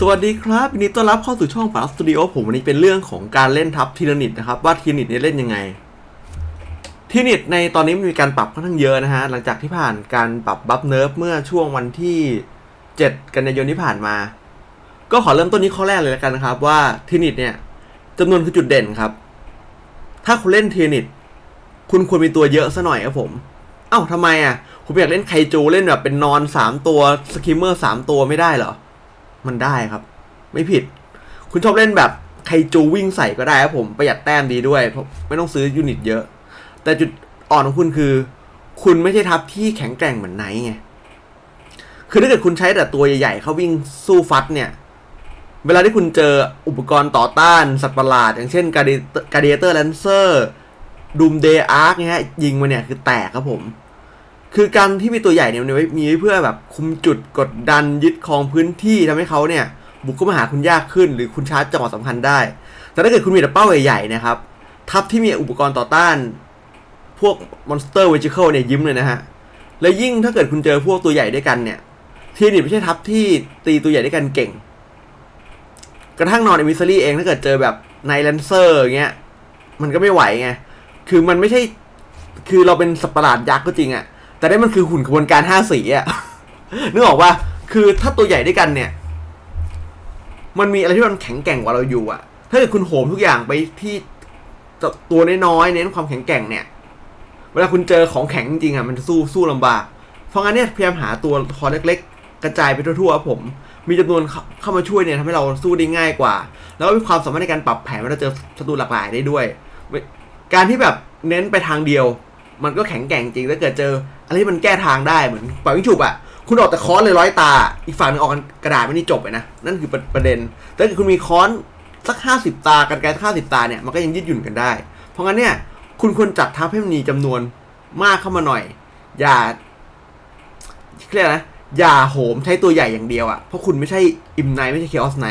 สวัสดีครับยินดีต้อนรับเข้าสู่ช่องปาสตูดิโอผมวันนี้เป็นเรื่องของการเล่นทับทีนิดนะครับว่าทีนิดเนี่ยเล่นยังไงทีนิดในตอนนี้มีการปรับค่อนข้างเยอะนะฮะหลังจากที่ผ่านการปรับบัฟเนิร์ฟเมื่อช่วงวันที่ 7 กันยายนที่ผ่านมา ก็ขอเริ่มต้นนี้ข้อแรกเลยแล้วกันนะครับ ว่าทีนิดเนี่ยจำนวนคือจุดเด่นครับ ถ้าคุณเล่นทีนิดคุณควรมีตัวเยอะซะหน่อยครับผมเอ้าทำไมอะผมอยากเล่นไคจูเล่นแบบเป็นนอนสามตัวสกิมเมอร์สามตัวไม่ได้เหรอ มันได้ครับ ไม่ผิด คุณชอบเล่นแบบไคจูวิ่งใส่ก็ได้ครับผมประหยัดแต้มดีด้วยเพราะไม่ต้องซื้อยูนิตเยอะ แต่จุดอ่อนของคุณคือ คุณไม่ใช่ทัพที่แข็งแกร่งเหมือนไนท์ไงคือถ้าเกิดคุณใช้แต่ตัวใหญ่ๆเขาวิ่งสู้ฟัดเนี่ย เวลาที่คุณเจออุปกรณ์ต่อต้านสัตว์ประหลาด อย่างเช่นการ์เดียเตอร์แลนเซอร์ดูมเดย์อาร์คเนี่ยฮะยิงมาเนี่ยคือแตกครับผม คือการที่มีตัวใหญ่เนี่ยมันไว้มีไว้เพื่อแบบคุมจุดกดดันยึดครองพื้นที่ทำให้เขาเนี่ย บุกเข้ามาหาคุณยากขึ้น หรือคุณชาร์จจังหวะสำคัญได้ แต่ถ้าเกิดคุณมีแต่เป้าใหญ่ๆนะครับ ทัพที่มีอุปกรณ์ต่อต้าน พวกมอนสเตอร์เวจิเคิลเนี่ยยิ้มเลยนะฮะ และยิ่งถ้าเกิดคุณเจอพวกตัวใหญ่ด้วยกันเนี่ยทีนิไม่ใช่ทัพที่ตีตัวใหญ่ด้วยกันเก่ง กระทั่งนอนเอมิซรี่เองถ้าเกิดเจอแบบไนแลนเซอร์เงี้ยมันก็ไม่ไหวไงคือมันไม่ใช่คือเราเป็นสัตว์ประหลาดยักษ์ก็จริงอะ แต่ได้มันคือหุ่นกระบวนการห้าสีอะนึกออกว่าคือถ้าตัวใหญ่ด้วยกันเนี่ย มันมีอะไรที่มันแข็งแกร่งกว่าเราอยู่อะถ้าเกิดคุณโหมทุกอย่างไปที่ตัวน้อยๆเน้นความแข็งแกร่งเนี่ย เวลาคุณเจอของแข็งจริงๆอะมันจะสู้สู้ลำบาก เพราะงั้นเนี่ยพยายามหาตัวคอเล็ก ๆ กระจายไปทั่วๆผม มีจำนวนเข้ามาช่วยเนี่ยทำให้เราสู้ได้ง่ายกว่า แล้วก็มีความสามารถในการปรับแผนเวลาเจอศัตรูหลากหลายได้ด้วย การที่แบบเน้นไปทางเดียว มันก็แข็งแกร่งจริงถ้าเกิดเจออะไรที่มันแก้ทางได้เหมือนปล่อยวิงฉุบอะคุณออกแต่ค้อนเลยร้อยตา อีกฝั่งหนึงออกกระดาษไม่นี่จบเลยนะ นั่นคือประประเด็นแต่ถ้าเกิดคุณมีค้อนสักห้าสิบตากันไกลสักห้าสิบตาเนี่ยมันก็ยังยืดหยุ่นกันได้ เพราะงั้นเนี่ย คุณควรจัดทัพให้มันมีจำนวนมากเข้ามาหน่อย อย่าเรียกนะอย่าโหมใช้ตัวใหญ่อย่างเดียวอะ่ะเพราะคุณไม่ใช่อิมไนไม่ใช่เคออสไน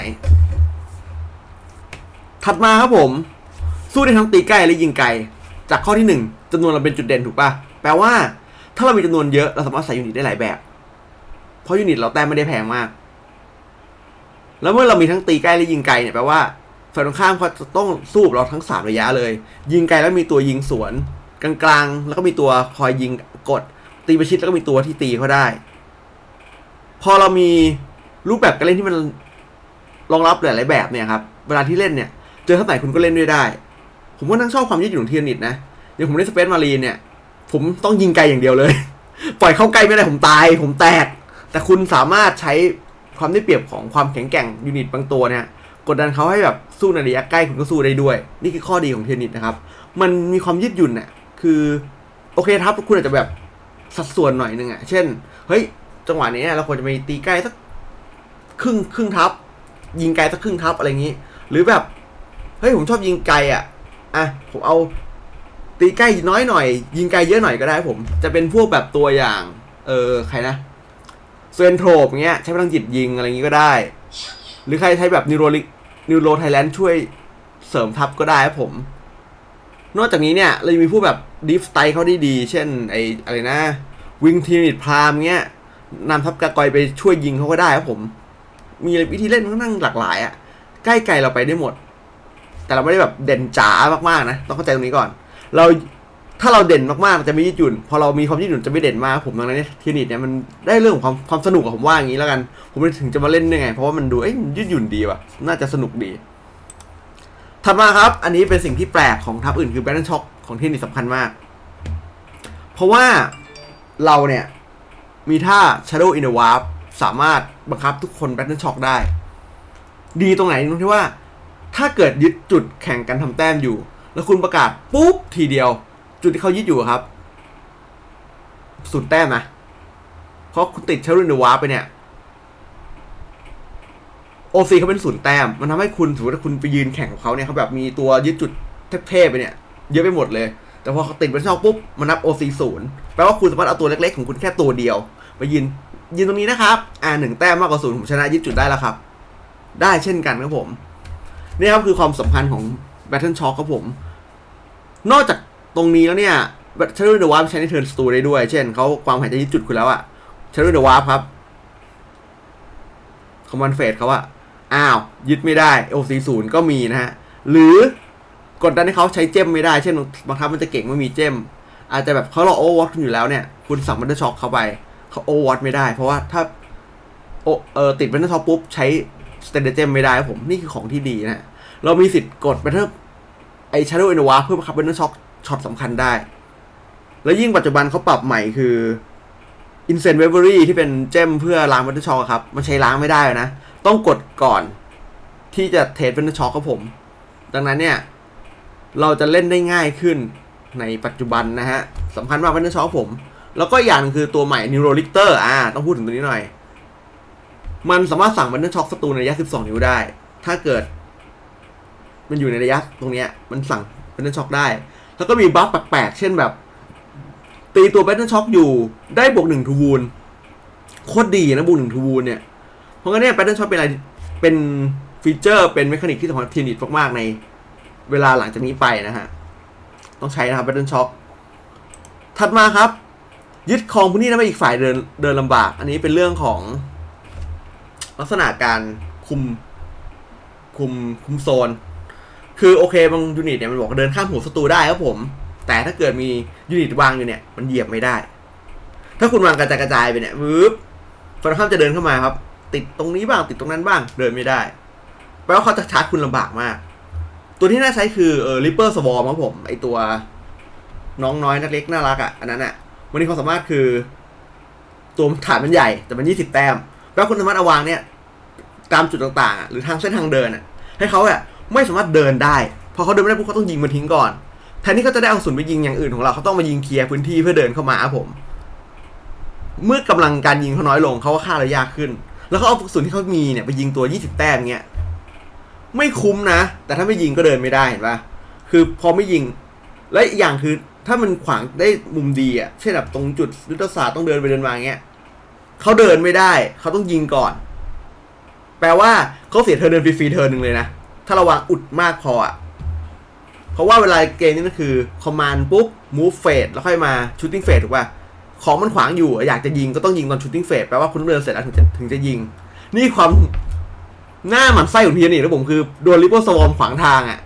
ถัดมาครับผม สู้ได้ทั้งตีใกล้และยิงไกล จากข้อที่หนึ่ง จำนวนเราเป็นจุดเด่นถูกปะแปลว่า ถ้าเรามีจำนวนเยอะเราสามารถใส่ยูนิตได้หลายแบบ เพราะยูนิตเราแต้มไม่ได้แพงมาก แล้วเมื่อเรามีทั้งตีใกล้และยิงไกลเนี่ยแปลว่าฝ่ายตรงข้ามเขาจะต้องสู้เราทั้งสามระยะเลย ยิงไกลแล้วมีตัวยิงสวนกลางๆ แล้วก็มีตัวคอยยิงกด ตีประชิดแล้วก็มีตัวที่ตีเขาได้ พอเรามีรูปแบบการเล่นที่มันรองรับหลายๆแบบเนี่ยครับ เวลาที่เล่นเนี่ย เจอเท่าไหร่คุณก็เล่นด้วยได้ ผมก็นั่งชอบความยืดหยุ่นของเทียนิตนะ อย่างผมเล่นสเปซมารีนเนี่ย ผมต้องยิงไกลอย่างเดียวเลย ปล่อยเข้าใกล้ไม่ได้ผมตาย ผมแตก แต่คุณสามารถใช้ความได้เปรียบของความแข็งแกร่งยูนิตบางตัวเนี่ยกดดันเขาให้แบบสู้ในระยะใกล้คุณก็สู้ได้ด้วย นี่คือข้อดีของเทนนิสนะครับ มันมีความยืดหยุ่นน่ะคือโอเคครับคุณอาจจะแบบสัดส่วนหน่อยนึงอะ เช่น เฮ้ย จังหวะนี้เราควรจะไปตีใกล้สักครึ่งครึ่งทับ ยิงไกลสักครึ่งทับอะไรอย่างนี้ หรือแบบ เฮ้ยผมชอบยิงไกลอะ อะผมเอา ตีใกล้น้อยหน่อย ยิงไกลเยอะหน่อยก็ได้ผม จะเป็นพวกแบบตัวอย่าง เออใครนะเซนโทรปเงี้ยใช้พลังจิตยิงอะไรอย่างนี้ก็ได้ หรือใครใช้แบบนิโรลินิโรไทยแลนด์ช่วยเสริมทัพก็ได้ครับผม นอกจากนี้เนี่ยเรายังมีผู้แบบดิฟสไตเขาได้ดี เช่นไออะไรนะวิงทีนิตพรามเงี้ยนำทัพกากอยไปช่วยยิงเขาก็ได้ครับผม มีวิธีเล่นค่อนข้างหลากหลายอะ่ะใกล้ไกลเราไปได้หมด แต่เราไม่ได้แบบเด่นจ๋ามากๆนะ ต้องเข้าใจตรงนี้ก่อน เราถ้าเราเด่นมากๆมันจะไม่ยืดหยุ่น พอเรามีความยืดหยุ่นจะไม่เด่นมากผมดังนั้นเทีนิตเนี่ยมันได้เรื่องของความความสนุกกับผมว่าอย่างนี้แล้วกัน ผมถึงจะมาเล่นได้ไง เพราะว่ามันดูเอ้ยยืดหยุ่นดีว่ะ น่าจะสนุกดี ถัดมาครับ อันนี้เป็นสิ่งที่แปลกของทัพอื่นคือแบทเทิลช็อคของเทนนิสสำคัญมาก เพราะว่าเราเนี่ยมีท่า Shadow in the Warp สามารถบังคับทุกคนแบทเทิลช็อคได้ ดีตรงไหนตรงที่ว่า ถ้าเกิดยึดจุดแข่งกันทำแต้มอยู่ แล้วคุณประกาศปุ๊บทีเดียว จุดที่เขายึดอยู่ครับสุดแต้มนะเพราะคุณติด Shadow in the Warp ไปเนี่ยโอซีเขาเป็นศูนย์แต้ม มันทำให้คุณถือว่าคุณไปยืนแข่งกับเขาเนี่ยเขาแบบมีตัวยึดจุดเทพๆไปเนี่ย เยอะไปหมดเลย แต่พอเขาติดเป็นช่องปุ๊บ มันนับโอซีศูนย์แปลว่าคุณสามารถเอาตัวเล็กๆ ของคุณแค่ตัวเดียวไปยืนยืนตรงนี้นะครับ อ่าหนึ่งแต้มมากกว่าศูนย์ผมชนะยึดจุดได้แล้วครับ ได้เช่นกันครับผม นี่ครับคือความสำคัญของ Battle Shock ครับผม นอกจากตรงนี้แล้วเนี่ย Shadow in the Warp ใช้ในเทิร์นสตูได้ด้วย เช่นเขาความหายใจยึดจุดคุณแล้วอะ Shadow in the Warp ครับคอมมานเฟสเขาอะอ้าว ยึดไม่ได้ OC0 ก็มีนะฮะ หรือกดดันให้เขาใช้เจมไม่ได้ เช่นบางทัพมันจะเก่งไม่มีเจม อาจจะแบบเขารอโอวอตอยู่แล้วเนี่ย คุณสั่งบันเดอร์ช็อคเข้าไปเขาโอวอตไม่ได้ เพราะว่าถ้าโอเออติดบันเดอร์ช็อคปุ๊บใช้สเตนเดอร์เจมไม่ได้ผมนี่คือของที่ดีนะฮะเรามีสิทธิ์กดบันเดอร์ ไอชาร์โดอินวาเพื่อบังคับบันช็อคช็อตสำคัญได้ แล้วยิ่งปัจจุบันเขาปรับใหม่คืออินเซนเวเวอรี่ที่เป็นเจมเพื่อล้างบันช็อคครับ มันใช้ล้างไม่ได้นะ ต้องกดก่อนที่จะเทสเบนช็อคครับผม ดังนั้นเนี่ย เราจะเล่นได้ง่ายขึ้นในปัจจุบันนะฮะสำคัญมากเบนช็อคผม แล้วก็อย่างหนึงคือตัวใหม่ Neuro Lichter อ่าต้องพูดถึงตัวนี้หน่อยมันสามารถสั่งบันเดอร์ช็อคศัตรูในระยะ 12 นิ้วได้ ถ้าเกิด มันอยู่ในระยะตรงเนี้ยมันสั่งบันเดอร์ช็อคได้ แล้วก็มีบัฟแปลกๆเช่นแบบ ตีตัวแบันเดอร์ช็อคอยู่ได้บวกหนึ่งทูวูนโคตรดีนะบวกหนึ่งทูวูนเนี่ย เพราะงั้นเนี่ยแบันเดอร์ช็อคเป็นอะไรเป็นฟีเจอร์เป็นเมคานิกที่สำคัญทีนิตมากๆในเวลาหลังจากนี้ไปนะฮะ ต้องใช้นะครับแบันเดอร์ช็อคถัดมาครับ ยึดครองพื้นที่นั้นไปอีกฝ่ายเดินเดินลำบาก อันนี้เป็นเรื่องของลักษณะการคุมคุมคุมโซน คือโอเคบางยูนิตเนี่ยมันบอกเดินข้ามหัวศัตรูได้ครับผม แต่ถ้าเกิดมียูนิตวางอยู่เนี่ย มันเหยียบไม่ได้ ถ้าคุณวางกระจายกระจายไปเนี่ยปึ๊บฝั่งข้ามจะเดินเข้ามาครับ ติดตรงนี้บ้างติดตรงนั้นบ้างเดินไม่ได้แปลว่าเขาจะชาร์จคุณลำบากมาก ตัวที่น่าใช้คือเออริปเปอร์สวอมครับผมไอตัวน้องน้อยนักเล็กน่ารักอะอันนั้นอะวันนี้ความสามารถคือ ตัวฐานมันใหญ่แต่มันยี่สิบแต้มแล้วคุณสามารถเอาวางเนี่ย ตามจุดต่างๆ หรือทางเส้นทางเดินอะ ให้เขาอะ ไม่สามารถเดินได้ พอเขาเดินไม่ได้ปุ๊บเขาต้องยิงมันทิ้งก่อน แทนที่เขาจะได้เอาส่วนไปยิงอย่างอื่นของเราเขาต้องมายิงเคลียร์พื้นที่เพื่อเดินเข้ามาครับผม เมื่อกำลังการยิงเขาน้อยลงเขาก็ฆ่าระยะขึ้น แล้วเขาเอาส่วนที่เขามีเนี่ยไปยิงตัวยี่สิบแต้มเงี้ย ไม่คุ้มนะ แต่ถ้าไม่ยิงก็เดินไม่ได้เห็นปะคือพอไม่ยิง และอีกอย่างคือถ้ามันขวางได้มุมดีอะ เช่นแบบตรงจุดยุทธศาสตร์ต้องเดินไปเดินมาเงี้ยเขาเดินไม่ได้ เขาต้องยิงก่อน แปลว่าเขาเสียเธอเดินฟรีๆเธอหนึ่งเลยนะ ถ้าระวังอุดมากพออะเพราะว่าเวลาเกมนี้นั่นคือ command ปุ๊บ move phase แล้วค่อยมา shooting phase ถูกป่ะของมันขวางอยู่อยากจะยิงก็ต้องยิงตอน shooting phase แปลว่าคุณเดินเสร็จแล้วถึงจะถึงจะยิง นี่ความหน้าหมันไส้ของพีนี่นะผมคือโดนริปเปอร์สวอมขวางทางอะ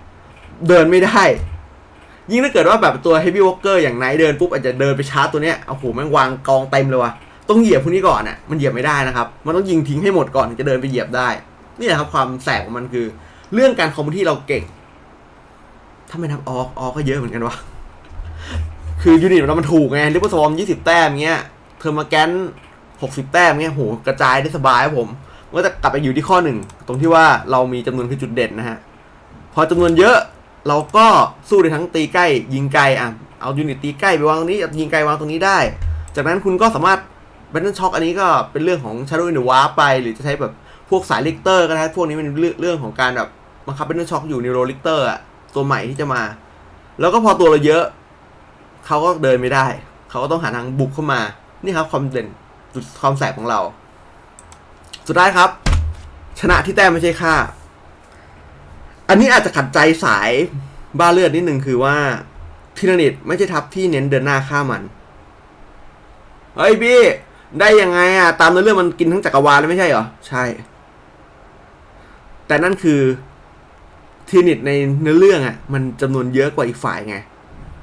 เดินไม่ได้ ยิ่งถ้าเกิดว่าแบบตัว heavy walker อร์อย่างไนท์เดินปุ๊บอาจจะเดินไปชาร์จตัวเนี้ยโอ้โหแม่งวางกองเต็มเลยว่ะต้องเหยียบพวกนี้ก่อนอะมันเหยียบไม่ได้นะครับ มันต้องยิงทิ้งให้หมดก่อนถึงจะเดินไปเหยียบได้ นี่แหละครับความแสบของมันคือ เรื่องการคอมมูที่เราเก่ง ถ้าไม่นับออกออกก็เยอะเหมือนกันวะ คือยูนิตเรามันถูกไงริเปอร์สวอมยี่สิบแต้มเงี้ย เทอร์มาแกนหกสิบแต้มเงี้ยโหกระจายได้สบายครับผมมันก็จะกลับไปอยู่ที่ข้อหนึ่ง ตรงที่ว่าเรามีจำนวนคือจุดเด่นนะฮะ พอจำนวนเยอะเราก็สู้ได้ทั้งตีใกล้ ยิงไกลอะเอายูนิตตีใกล้ไปวางตรงนี้ยิงไกลวางตรงนี้ได้ จากนั้นคุณก็สามารถแบนเทนช็อคอันนี้ก็เป็นเรื่องของ Shadow in the Warp ไป หรือจะใช้แบบพวกสายลิกเตอร์ก็ได้พวกนี้เป็นเรื่องของการแบบ บังคับแบนเทนช็อคอยู่ในโรลิกเตอร์อะตัวใหม่ที่จะมา แล้วก็พอตัวเราเยอะ เขาก็เดินไม่ได้ เขาก็ต้องหาทางบุกเข้ามา นี่ครับความเด่นจุดความแสบของเรา สุดท้ายครับ ชนะที่แต้มไม่ใช่ค่า อันนี้อาจจะขัดใจสายบ้าเลือดนิดนึงคือว่าทีนานิตไม่ใช่ทัพที่เน้นเดินหน้าฆ่ามัน เฮ้ยพี่ได้ยังไงอะตามเนื้อเรื่องมันกินทั้งจักรวาลเลยไม่ใช่เหรอ ใช่ แต่นั่นคือ ทีนิตในเนื้อเรื่องอะ มันจำนวนเยอะกว่าอีกฝ่ายไง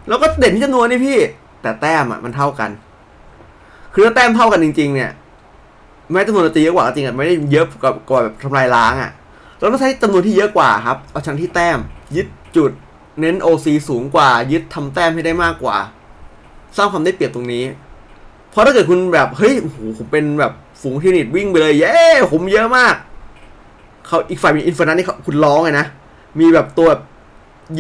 แล้วก็เด่นที่จำนวนนี่พี่ แต่แต้มอะมันเท่ากัน คือถ้าแต้มเท่ากันจริง ๆ เนี่ยแม้จำนวนเราตีเยอะกว่าจริงอะไม่ได้เยอะกว่ากว่าแบบทำลายล้างอะเราต้องใช้จำนวนที่เยอะกว่าครับ เอาชนะที่แต้ม ยึดจุด เน้น OC สูงกว่า ยึดทำแต้มให้ได้มากกว่า สร้างความได้เปรียบตรงนี้เพราะถ้าเกิดคุณแบบเฮ้ยโอ้โหผมเป็นแบบฝูงทีนิตวิ่งไปเลยเย้ผมเยอะมากเขาอีกฝ่ายมีอินฟ n นัทนี่เขาคุณร้องไงนะ มีแบบตัวแบบ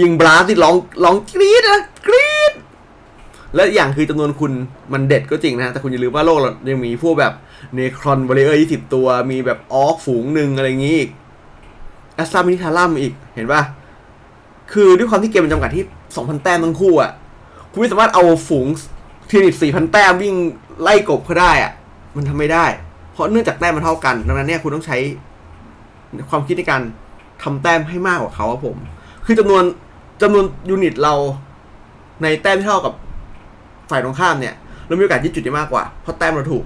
ยิงบลาสที่ร้องร้องกรี๊ดนะกรี๊ดและอย่างคือจำนวนคุณมันเด็ดก็จริงนะ แต่คุณอย่าลืมว่าโลกเรายังมีพวกแบบเนครอนวอลเลอร์ยี่สิบตัว มีแบบออกฝูงหนึ่งอะไรอย่างงี้อีกแอสตามินิทารัมอีกเห็นปะคือด้วยความที่เกมมันจำกัดที่สองพันแต้มทั้งคู่อะ คุณไม่สามารถเอาฝูงทีนิตสี่พันแต้มวิ่งไล่กบเขาได้อะ มันทำไม่ได้ เพราะเนื่องจากแต้มมันเท่ากัน ดังนั้นเนี่ยคุณต้องใช้ความคิดในการ ทำแต้มให้มากกว่าเขาครับผม คือจำนวนจำนวนยูนิตเราในแต้มที่เท่ากับฝ่ายตรงข้ามเนี่ย เรามีโอกาสยึดจุดได้มากกว่า เพราะแต้มเราถูก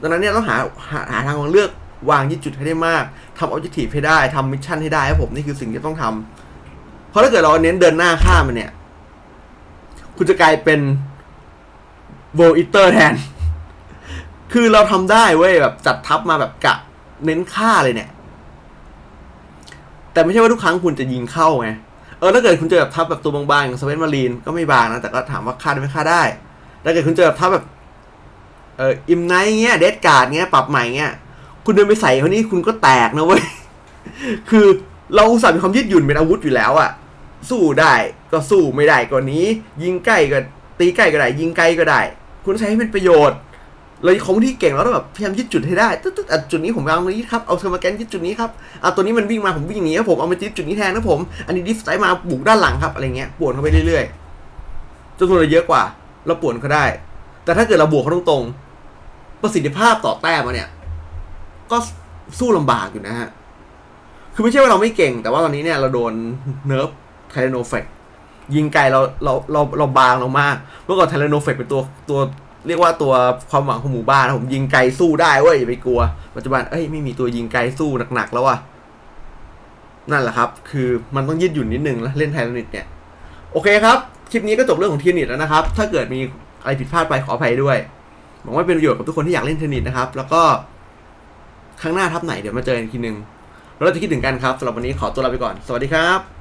ดังนั้นเนี่ยต้องหาหาหาทางเลือกวางยืดจุดให้ได้มากทำออบเจกตีฟให้ได้ทำมิชชั่นให้ได้ครับผมนี่คือสิ่งที่ต้องทำเพราะถ้าเกิดเราเน้นเดินหน้าข้ามมันเนี่ย คุณจะกลายเป็นโวอิเตอร์แทน คือเราทำได้เว้ยแบบจัดทัพมาแบบกะเน้นฆ่าเลยเนี่ย แต่ไม่ใช่ว่าทุกครั้งคุณจะยิงเข้าไง เออถ้าเกิดคุณเจอแบบทัพแบบตัวบางๆอย่างสเวนมารีนก็ไม่บางนะ แต่ก็ถามว่าฆ่าได้ไหมฆ่าได้ถ้าเกิดคุณเจอแบบทัพแบบเอออิมไนท์เงี้ยเดดการ์ดเงี้ยปรับใหม่เงี้ยคุณเดินไปใส่เขานี่คุณก็แตกนะเว้ย คือเราอุตส่าห์มีความยืดหยุ่นเป็นอาวุธอยู่แล้วอะสู้ได้ก็สู้ไม่ได้ก็หนี้ ยิงใกล้ก็ตีใกล้ก็ได้ ยิงไกลก็ได้ คุณใช้ให้เป็นประโยชน์ เราของที่เก่งเราต้องแบบพยายามยึดจุดให้ได้ตึ๊ดๆอะจุดนี้ผมวางตรงนี้ครับ เอาเทอร์มาแกนยึดจุดนี้ครับอะตัวนี้มันวิ่งมาผมวิ่งอย่างนี้ครับผม เอามายึดจุดนี้แทนนะผม อันนี้ดิฟไซด์มาบุกด้านหลังครับ อะไรเงี้ยปวนเข้าไปเรื่อยๆจำนวนเราเยอะกว่า เราปวนเขาได้ แต่ถ้าเกิดเราบวกเขาตรงๆ ประสิทธิภาพต่อแต้มมาเนี่ย ก็สู้ลำบากอยู่นะฮะ คือไม่ใช่ว่าเราไม่เก่ง แต่ว่าตอนนี้เนี่ยเราโดนเนิร์ฟไทเลโนเฟกยิงไกลเราเราเราเราบางเรามาก เมื่อก่อนไทเลโนเฟกเป็นตัวตัว เรียกว่าตัวความหวังของหมู่บ้านนะผมยิงไกลสู้ได้เว้ยอย่าไปกลัว ปัจจุบันเอ้ยไม่มีตัวยิงไกลสู้หนักๆแล้วอะนั่นแหละครับ คือมันต้องยืดหยุ่นนิดนึงแล้วเล่นไทเลนิตเนี่ยโอเคครับ คลิปนี้ก็จบเรื่องของเทียนิตแล้วนะครับ ถ้าเกิดมีอะไรผิดพลาดไปขออภัยด้วยหวังว่าเป็นประโยชน์กับทุกคนที่อยากเล่นเทนนิสนะครับ แล้วก็ครั้งหน้าทับไหนเดี๋ยวมาเจอกันอีกทีนึงแล้วเราจะคิดถึงกันครับสำหรับวันนี้ขอตัวลาไปก่อน สวัสดีครับ